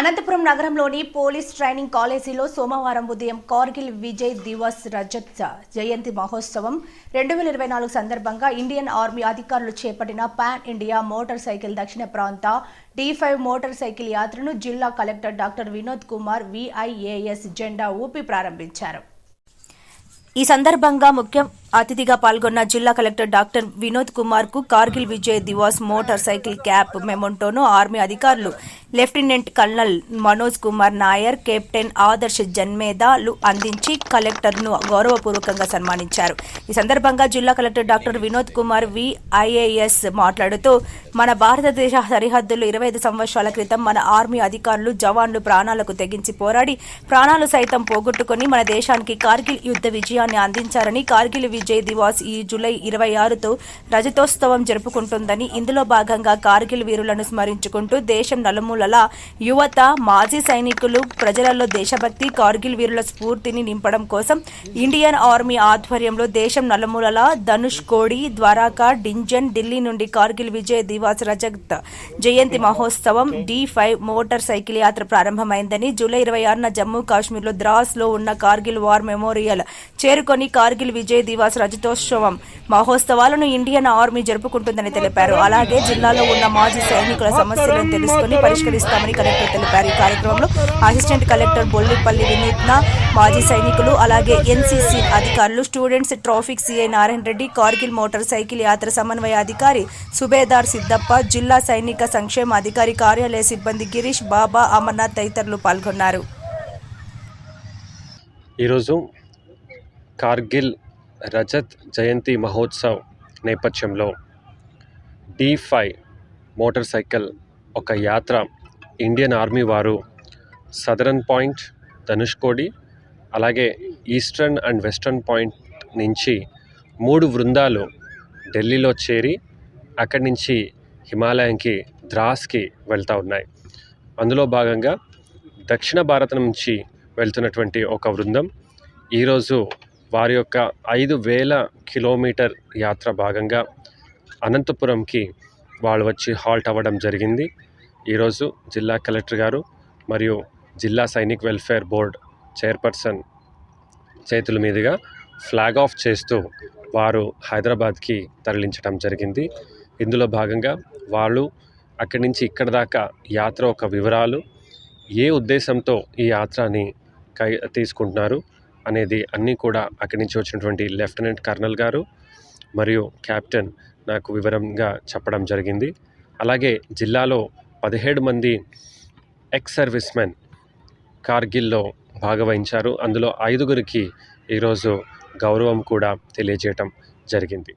అనంతపురం నగరంలోని police training కాలేజీలో సోమవారం ఉదయం కార్గిల్ విజయ్ దివస్ రజత్ జయంతి మహోత్సవం. రెండు వేల ఇరవై నాలుగు సందర్భంగా ఇండియన్ ఆర్మీ అధికారులు చేపట్టిన పాన్ ఇండియా మోటార్ సైకిల్ దక్షిణ ప్రాంత డి ఫైవ్ మోటార్ సైకిల్ యాత్రను జిల్లా collector doctor Vinod Kumar V I A S జెండా ఊపి ప్రారంభించారు. ఈ సందర్భంగా ముఖ్య అతిథిగా పాల్గొన్న జిల్లా కలెక్టర్ డాక్టర్ వినోద్ కుమార్కు Kargil Vijay Diwas motorcycle cap మెమోంటోను ఆర్మీ అధికారులు lieutenant colonel Manoj Kumar Nair captain Adarsh జన్మేదాలు అందించి కలెక్టర్ను గౌరవపూర్వకంగా సన్మానించారు. ఈ సందర్భంగా జిల్లా collector doctor Vinod Kumar V IAS మాట్లాడుతూ మన భారతదేశ సరిహద్దులు ఇరవై ఐదు సంవత్సరాల క్రితం మన ఆర్మీ అధికారులు జవాన్లు ప్రాణాలకు తెగించి పోరాడి ప్రాణాలు సైతం పోగొట్టుకుని మన దేశానికి కార్గిల్ యుద్ధ విజయాన్ని అందించారని కార్గిల్ విజయ్ దివాస్ ఈ జూలై ఇరవై ఆరుతో రజతోత్సవం జరుపుకుంటుందని ఇందులో భాగంగా కార్గిల్ వీరులను స్మరించుకుంటూ దేశం నలుమూలలా యువత మాజీ సైనికులు ప్రజలలో దేశభక్తి కార్గిల్ వీరుల స్ఫూర్తిని నింపడం కోసం ఇండియన్ ఆర్మీ ఆధ్వర్యంలో దేశం నలుమూలలా ధనుష్ కోడి ద్వారకా డింజన్ ఢిల్లీ నుండి కార్గిల్ విజయ్ దివాస్ రజత్ జయంతి మహోత్సవం డి ఫైవ్ మోటార్ సైకిల్ యాత్ర ప్రారంభమైందని జూలై ఇరవై ఆరున జమ్మూ కాశ్మీర్లో ద్రాస్లో ఉన్న కార్గిల్ వార్ మెమోరియల్ చేరుకొని కార్గిల్ విజయ్ దివాస్ రజతోత్సవం మహోత్సవాలను ఇండియన్ ఆర్మీ జరుపుకుంటుందని తెలిపారు. అలాగే జిల్లాలో ఉన్న మాజీ సైనికుల సమస్యలను తెలుసుకుని పరిష్కరిస్తామని కలెక్టర్ తెలిపారు. ఈ కార్యక్రమంలో అసిస్టెంట్ కలెక్టర్ బొల్లిపల్లి వినూత్న మాజీ సైనికులు అలాగే ఎన్సీసీ అధికారులు students traffic CI Narayana Reddy Kargil motorcycle యాత్ర సమన్వయ అధికారి సుబేదార్ సిద్దప్ప జిల్లా సైనిక సంక్షేమ అధికారి కార్యాలయ సిబ్బంది గిరీష్ బాబా అమర్నాథ్ తదితరులు పాల్గొన్నారు. ఈరోజు కార్గిల్ రజత్ జయంతి మహోత్సవ్ నేపథ్యంలో డి ఫైవ్ మోటార్ సైకిల్ ఒక యాత్ర ఇండియన్ ఆర్మీ వారు సదరన్ పాయింట్ ధనుష్కోడి అలాగే ఈస్టర్న్ అండ్ వెస్టర్న్ పాయింట్ నుంచి మూడు బృందాలు ఢిల్లీలో చేరి అక్కడి నుంచి హిమాలయంకి ద్రాస్కి వెళ్తూ ఉన్నాయి. అందులో భాగంగా దక్షిణ భారతం నుంచి వెళ్తున్నటువంటి ఒక బృందం ఈరోజు వారి యొక్క ఐదు వేల కిలోమీటర్ యాత్ర భాగంగా అనంతపురంకి వాళ్ళు వచ్చి హాల్ట్ అవ్వడం జరిగింది. ఈరోజు జిల్లా కలెక్టర్ గారు మరియు జిల్లా సైనిక్ వెల్ఫేర్ బోర్డ్ చైర్పర్సన్ చేతుల మీదుగా ఫ్లాగ్ ఆఫ్ చేస్తూ వారు హైదరాబాద్కి తరలించడం జరిగింది. ఇందులో భాగంగా వాళ్ళు అక్కడి నుంచి ఇక్కడ దాకా యాత్ర ఒక వివరాలు ఏ ఉద్దేశంతో ఈ యాత్రని కై తీసుకుంటున్నారు అనేది అన్నీ కూడా అక్కడి నుంచి వచ్చినటువంటి లెఫ్టినెంట్ కర్నల్ గారు మరియు కెప్టెన్ నాకు వివరంగా చెప్పడం జరిగింది. అలాగే జిల్లాలో పదిహేడు మంది ఎక్స్ సర్వీస్ మెన్ కార్గిల్లో భాగవహించారు. అందులో ఐదుగురికి ఈరోజు గౌరవం కూడా తెలియజేయటం జరిగింది.